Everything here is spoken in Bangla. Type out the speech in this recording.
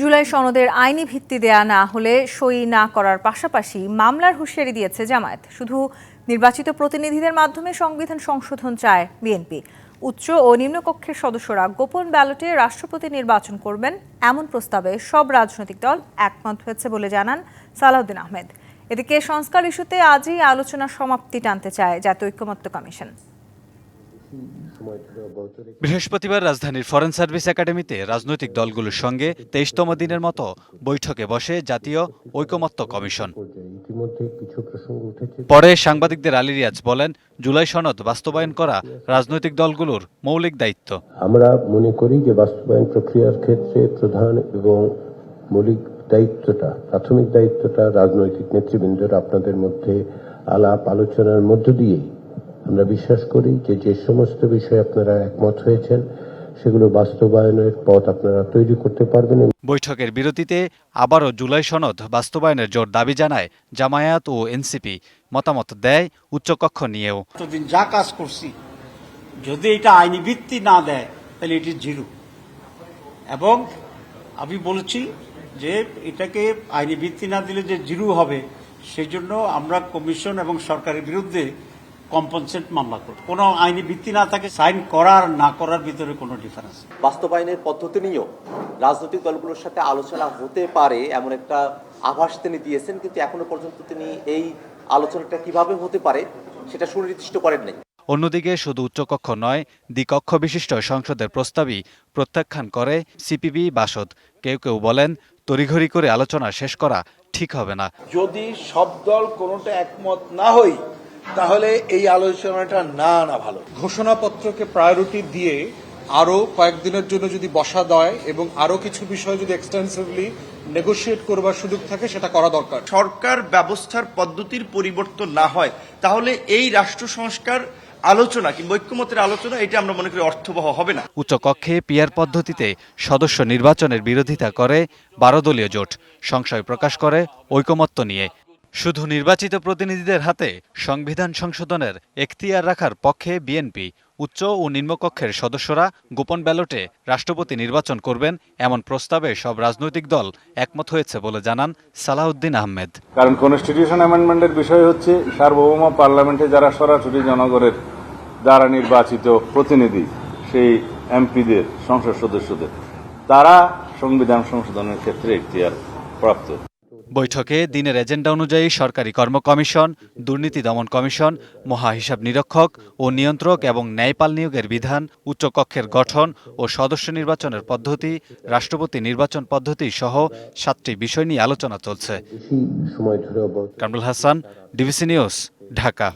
জুলাই সনদের আইনি ভিত্তি দেয়া না হলে সই না করার পাশাপাশি মামলার হুঁশিয়ারি দিয়েছে জামায়াত। শুধু নির্বাচিত প্রতিনিধিদের মাধ্যমে সংবিধান সংশোধন চায় বিএনপি। উচ্চ ও নিম্নকক্ষের সদস্যরা গোপন ব্যালটে রাষ্ট্রপতি নির্বাচন করবেন এমন প্রস্তাবে সব রাজনৈতিক দল একমত হয়েছে বলে জানান সালাউদ্দিন আহমেদ। এদিকে সংস্কার ইস্যুতে আজই আলোচনার সমাপ্তি টানতে চায় জাতীয় ঐক্যমত্য কমিশন। বৃহস্পতিবার রাজধানীর ফরেন সার্ভিস একাডেমিতে রাজনৈতিক দলগুলোর সঙ্গে তেইশতম দিনের মতো বৈঠকে বসে জাতীয় ঐকমত্য কমিশন। পরে সাংবাদিকদের আলী রিয়াজ বলেন, জুলাই সনদ বাস্তবায়ন করা রাজনৈতিক দলগুলোর মৌলিক দায়িত্ব। আমরা মনে করি যে বাস্তবায়ন প্রক্রিয়ার ক্ষেত্রে প্রধান এবং মৌলিক দায়িত্বটা, প্রাথমিক দায়িত্বটা রাজনৈতিক নেতৃবৃন্দর আপনাদের মধ্যে আলাপ আলোচনার মধ্য দিয়েই আমরা বিশ্বাস করি যে যে সমস্ত বিষয়ে আপনারা একমত হয়েছেন সেগুলো বাস্তবায়নের পথ আপনারা তৈরি করতে পারবেন বৈঠকের বিরতিতে আবারও জুলাই সনদ বাস্তবায়নের জোর দাবি জানায় জামায়াত ও এনসিপি। মতামত দেয় উচ্চকক্ষ নিয়েও। এতদিন যা কাজ করছি যদি এটা আইনি ভিত্তি না দেয় তাহলে এটি জিরো এবং আমি বলেছি যে এটাকে আইনি ভিত্তি না দিলে যে জিরো হবে সেই জন্য আমরা কমিশন এবং সরকারের বিরুদ্ধে কম্পনসেট মামলা করব। কোনো আইনি ভিত্তি না থাকে সাইন করার না করার ভিতরে কোনো ডিফারেন্স। বাস্তবায়নের পদ্ধতি নিয়েও রাজনৈতিক দলগুলোর সাথে আলোচনা হতে পারে এমন একটা আভাস তিনি দিয়েছেন কিন্তু এখনও পর্যন্ত তিনি এই আলোচনাটা কীভাবে হতে পারে সেটা সুনির্দিষ্ট করেন নাই। অন্যদিকে শুধু উচ্চকক্ষ নয় দ্বিকক্ষ বিশিষ্ট সংসদের প্রস্তাবই প্রত্যাখ্যান করে সিপিবি বাসদ। কেউ কেউ বলেন তড়িঘড়ি করে আলোচনা শেষ করা ঠিক হবে না। যদি সব দল কোনোটা একমত না হই তাহলে এই আলোচনাটা না না ভালো। ঘোষণাপত্রকে প্রায়োরিটি দিয়ে আরও কয়েকদিনের জন্য যদি বসা দেয় এবং আরও কিছু বিষয় যদি এক্সটেন্সিভলি নেগোশিয়েট করবার সুযোগ থাকে সেটা করা দরকার। সরকার ব্যবস্থার পদ্ধতির পরিবর্তন না হয় তাহলে এই রাষ্ট্র সংস্কার আলোচনা কিংবা ঐক্যমতের আলোচনা এটা আমরা মনে করি অর্থবহ হবে না। উচ্চকক্ষে পিয়ার পদ্ধতিতে সদস্য নির্বাচনের বিরোধিতা করে বারো দলীয় জোট। সংশয় প্রকাশ করে ঐকমত্য নিয়ে। শুধু নির্বাচিত প্রতিনিধিদের হাতে সংবিধান সংশোধনের এখতিয়ার রাখার পক্ষে বিএনপি, উচ্চ ও নিম্নকক্ষের সদস্যরা গোপন ব্যালটে রাষ্ট্রপতি নির্বাচন করবেন এমন প্রস্তাবে সব রাজনৈতিক দল একমত হয়েছে বলে জানান সালাউদ্দিন আহমেদ। কারণ কনস্টিটিউশন অ্যামেন্ডমেন্টের বিষয় হচ্ছে সার্বভৌম পার্লামেন্টে যারা সরাসরি জনগণের দ্বারা নির্বাচিত প্রতিনিধি, সেই এমপিদের সংসদ সদস্যদের, তারা সংবিধান সংশোধনের ক্ষেত্রে এখতিয়ার প্রাপ্ত। বৈঠকে দিনের এজেন্ডা অনুযায়ী সরকারি কর্ম কমিশন দুর্নীতি দমন কমিশন মহা হিসাব নিরীক্ষক ও নিয়ন্ত্রক এবং ন্যায়পাল নিয়োগের বিধান উচ্চকক্ষের গঠন ও সদস্য নির্বাচনের পদ্ধতি রাষ্ট্রপতি নির্বাচন পদ্ধতি সহ সাতটি বিষয় নিয়ে আলোচনা চলছে। Kamrul Hasan DBC news Dhaka.